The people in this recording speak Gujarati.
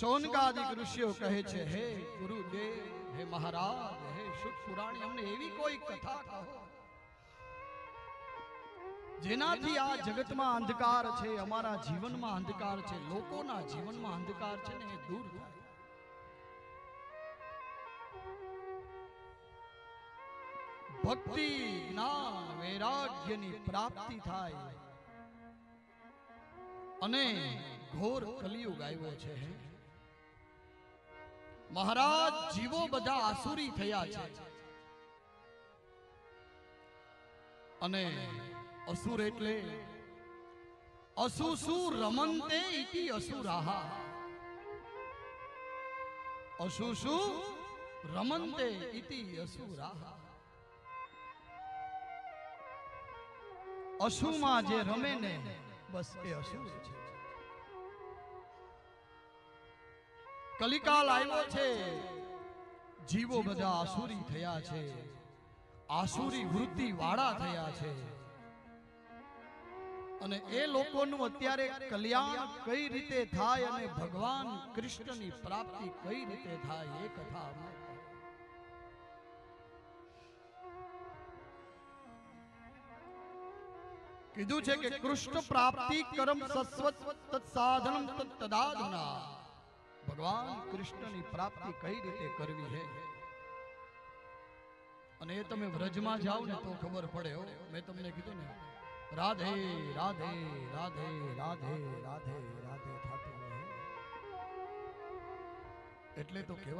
શૌનકાદિક ઋષિઓ કહે છે હે ગુરુદેવ હે મહારાજ હે શુક પુરાણી અમને એવી કોઈ કથા કહો જેનાથી આ જગતમાં અંધકાર છે અમારા જીવનમાં અંધકાર છે લોકોના જીવનમાં અંધકાર છે ને એ દૂર થાય ભક્તિ જ્ઞાન વૈરાગ્યની પ્રાપ્તિ થાય અને ઘોર કલિયુગ આવ્યો છે મહારાજ, જીવો બધા આસુરી થયા છે. અને અસુર એટલે અસુસુ રમંતે ઇતિ અસુરાહા. અસુસુ રમંતે ઇતિ અસુરાહા. અસુમાં જે રમે ને બસ એ અસુર છે. કલિકાલ આવ્યો છે જીવો બધા આસુરી થયા છે આસુરી વૃત્તિ વાળા થયા છે. અને એ લોકોનું અત્યારે કલ્યાણ કઈ રીતે થાય અને ભગવાન કૃષ્ણની પ્રાપ્તિ કઈ રીતે થાય એ કથા કીધું છે કે કૃષ્ણ પ્રાપ્તિ કરમ સસ્વત તત્સાધનમ તદાધુના ભગવાન કૃષ્ણની પ્રાપ્તિ કઈ રીતે કરવી છે અને એ તમે વ્રજમાં જાઓ ને તો ખબર પડે મેં તમને કીધું ને, રાધે રાધે રાધે રાધે રાધે રાધે થતું એટલે તો કહેવાય